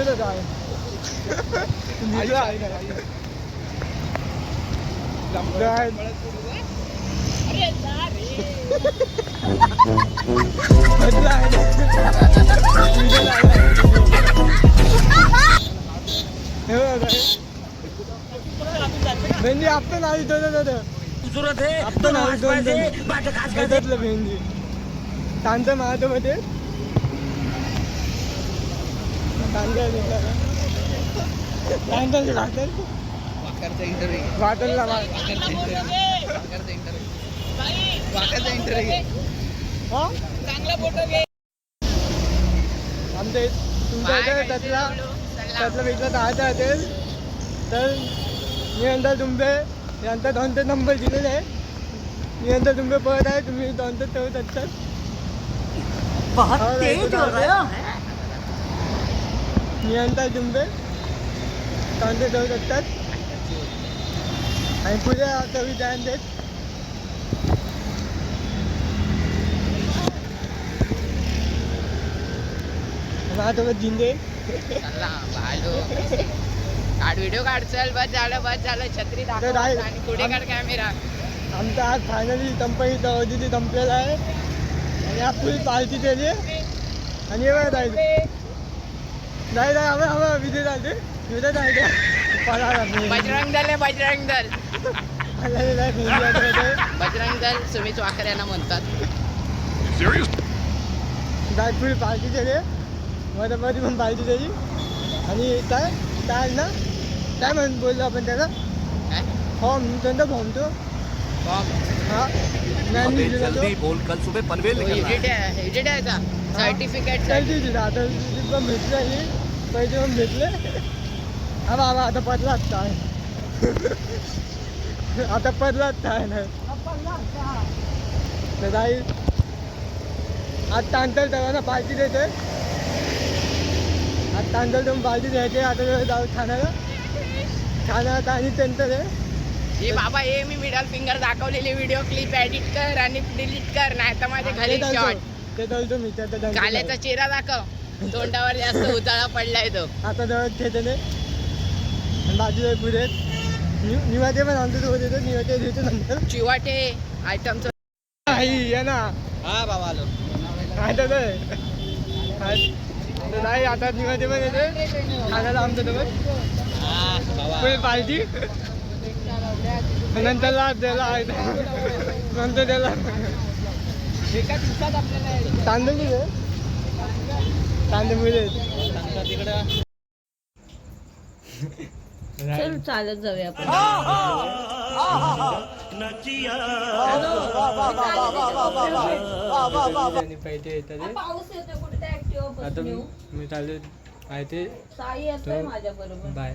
आहे आहे? दिसलं आहे. दिसलं आहे. दिसलं आहे. हे बघ, हे. भेंडी आपण नाही इथं जातं खूबसूरत है अब तो तो ना, नमाज दोन- पढ़े दोन- बाट खास कर दे भेटतलं भेंडी तांचं महादेवमध्ये तांदळ आमच्या तुमच्या इथे त्यातला त्यातला भेटला दहाचा असेल तर मी नंतर तुमचे नंतर दोन ते नंबर दिलेले आहे मी नंतर तुमचे पळत आहे तुम्ही दोन ते ठेवत असतात बहुत तेज हो उदाहरण. रहे हो मी नंतर तुमचे दोन ते ठेवत असतात आणि पुढे कवी ध्यान देत. माझ्यासोबत जिंदे काढ व्हिडिओ काढ चल बस झालं बस झालं. छत्री दाखव आहे. आणि पुढे काढ कॅमेरा आमचा आज फायनली कंपनीचा अवधी संपलेला आहे. आणि आज फुल पार्टी केली आणि हे बघा नाही नाही हवं हवं विजय जायचे विजय मी. बजरंग दल आहे बजरंग दल. बजरंग दल सुमित वाकर यांना म्हणतात काय फुल पार्टी केली. मध्ये मध्ये पण पार्टी केली. आणि काय काय ना काय म्हणून बोललो आपण त्याला? काय? फॉर्म त्यांचा फॉर्म तो? हा नाही अबे. जल्दी बोल कल सुबह पनवेल निकलना है। आहे का सर्टिफिकेट आता ते पण भेटले आणि पैसे पण भेटले हा। बाबा आता पडलाच काय आता पडलाच काय नाही जाई आज तांदळ तेव्हा पार्टी देते आज तांदळ तुम्ही पार्टी द्यायचे आता जाऊ ठाण्याला ठाण्यात आणि त्यांचं आहे हे बाबा हे मी मिडल फिंगर दाखवलेले व्हिडिओ क्लिप एडिट कर आणि डिलीट कर नाही तर माझे ते घरी शॉट काल्याचा. चेहरा दाखव. तोंडावर जास्त उजाळा पडलाय तो. आता जवळ खेळते बाजूला पुढे. निवाते पण आमचं सोबत येतो निवाते देतो नंतर. चिवाटे आयटमचं नाही ये ना. हा बाबा आलो. आता नाही आता निवाते पण येते. खाण्याला आमचं सोबत पार्टी नंतर लाभ द्यायला आहे. नंतर त्याला आपल्याला तांदूळ मिळेल तांदूळ मिळेल चल चालत जाऊया आपण. आणि पैसे येतात आता मी चालू आहे ते? साई येतोय तो- माझ्या बरोबर. बाय.